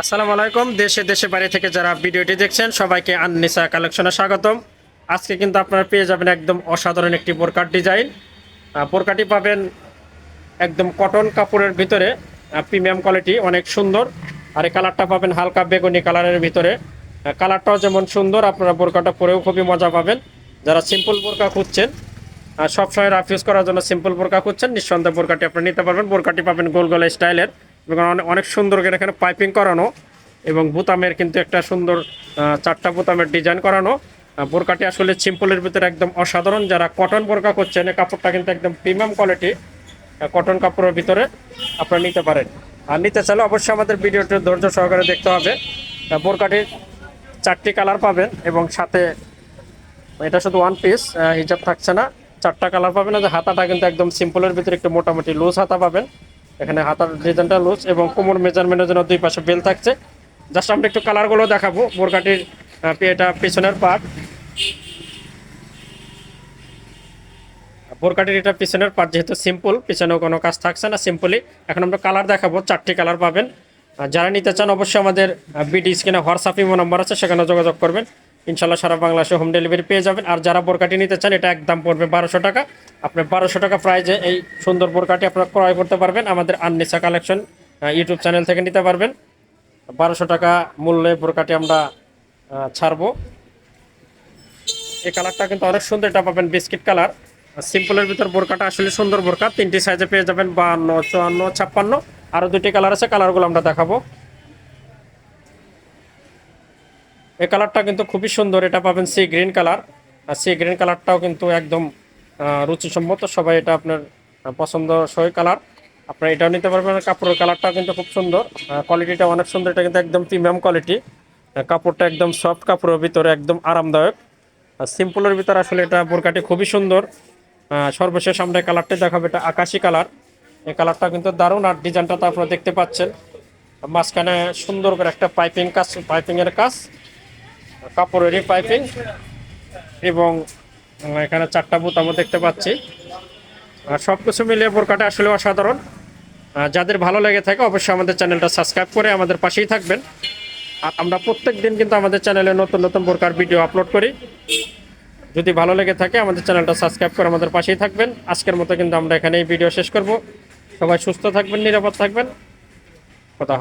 আসসালামু আলাইকুম। দেশে দেশে, বাইরে থেকে যারা ভিডিওটি দেখছেন, সবাইকে আননিসা কালেকশনে স্বাগতম। আজকে কিন্তু আপনারা পেয়ে যাবেন একদম অসাধারণ একটি বোরকার ডিজাইন। বোরকাটি পাবেন একদম কটন কাপড়ের ভিতরে। প্রিমিয়াম কোয়ালিটি অনেক সুন্দর। আর এই কালারটা পাবেন হালকা বেগুনি কালারের ভিতরে। কালারটাও যেমন সুন্দর, আপনারা বোরকাটা পরেও খুবই মজা পাবেন। যারা সিম্পল বোরকা খুঁজছেন সবসময় রাফ ইউজ করার জন্য সিম্পল বোরকা খুঁজছেন, নিঃসন্দেহে বোরকাটি আপনি নিতে পারবেন। বোরকাটি পাবেন গোল গোল স্টাইলের। এবং অনেক- সুন্দর করে এখানে পাইপিং করানো এবং বুতামের কিন্তু একটা সুন্দর চারটা বুতামের ডিজাইন করানো। বোরকাটি আসলে সিম্পলের ভিতরে একদম অসাধারণ। যারা কটন বোরকা করছেন কাপড়টা কিন্তু একদম প্রিমিয়াম কোয়ালিটি কটন কাপড়ের ভিতরে আপনারা নিতে পারেন। আর নিতে চাইলে অবশ্যই আমাদের ভিডিওটি ধৈর্য সহকারে দেখতে হবে। বোরকাটির চারটি কালার পাবেন এবং সাথে, এটা শুধু ওয়ান পিস হিজাব থাকছে না। চারটা কালার পাবেন। আর হাতাটা কিন্তু একদম সিম্পলের ভিতরে একটু মোটামুটি লুজ হাতা পাবেন। এখানে হাতার ডিজাইনটা লুজ এবং কোমর মেজারমেন্টের জন্য দুই পাশে বেল থাকছে। জাস্ট আমরা একটু কালারগুলো দেখাবো, বোরকাটির এটা পিছনের পার্ট বোরকাটির এটা পিছনের পার্ট যেহেতু সিম্পল পিছনেও কোনো কাজ থাকছে না সিম্পলি এখন আমরা কালার দেখাবো, চারটি কালার পাবেন। যারা নিতে চান অবশ্যই আমাদের বিডি স্ক্রিনে হোয়াটসঅ্যাপ ইমো নম্বর আছে, সেখানে যোগাযোগ করবেন। ইনশাল্লাহ সারা বাংলাদেশে হোম ডেলিভারি পেয়ে যাবেন। আর যারা বোরকাটি নিতে চান, এটা একদম পড়বে বারোশো টাকা। আপনি বারোশো টাকা প্রাইজে এই সুন্দর বোরকাটি আপনারা ক্রয় করতে পারবেন। আমাদের আননিসা কালেকশন ইউটিউব চ্যানেল থেকে নিতে পারবেন। বারোশো টাকা মূল্যে বোরকাটি আমরা ছাড়বো। এই কালারটা কিন্তু অনেক সুন্দর, এটা পাবেন বিস্কিট কালার সিম্পলের ভিতর বোরকাটা আসলে সুন্দর বোরকা। তিনটি সাইজে পেয়ে যাবেন বাহান্ন চুয়ান্ন, ছাপ্পান্ন। আরও দুটি কালার আছে কালারগুলো আমরা দেখাবো। এই কালারটা কিন্তু খুবই সুন্দর। এটা পাবেন সি গ্রিন কালার। আর সি গ্রিন কালারটাও কিন্তু একদম রুচিসম্মত। সবাই এটা আপনার পছন্দ সই কালার। আপনারা এটাও নিতে পারবেন। কাপড়ের কালারটাও কিন্তু খুব সুন্দর। কোয়ালিটিটা অনেক সুন্দর। এটা কিন্তু একদম প্রিমিয়াম কোয়ালিটি কাপড়টা একদম সফট কাপড়ের ভিতরে একদম আরামদায়ক। আর সিম্পলের ভিতরে আসলে এটা বোরকাটি খুবই সুন্দর। সর্বশেষ আমরা কালারটি দেখাবো। এটা আকাশি কালার। এই কালারটা কিন্তু দারুণ। আর ডিজাইনটা তো আপনারা দেখতে পাচ্ছেন। মাঝখানে সুন্দর করে একটা পাইপিং কাজ পাইপিংয়ের কাজ। কাপড়েরই পাইপিং এবং এখানে চারটা বুতামও দেখতে পাচ্ছি। আর সব কিছু মিলিয়ে বোরকাটা আসলে অসাধারণ। যাদের ভালো লেগে থাকে অবশ্যই আমাদের চ্যানেলটা সাবস্ক্রাইব করে আমাদের পাশেই থাকবেন। আর আমরা প্রত্যেক দিন কিন্তু আমাদের চ্যানেলে নতুন নতুন বোরকার ভিডিও আপলোড করি। যদি ভালো লেগে থাকে আমাদের চ্যানেলটা সাবস্ক্রাইব করে আমাদের পাশেই থাকবেন। আজকের মতো কিন্তু আমরা এখানেই ভিডিও শেষ করব। সবাই সুস্থ থাকবেন, নিরাপদ থাকবেন। কথা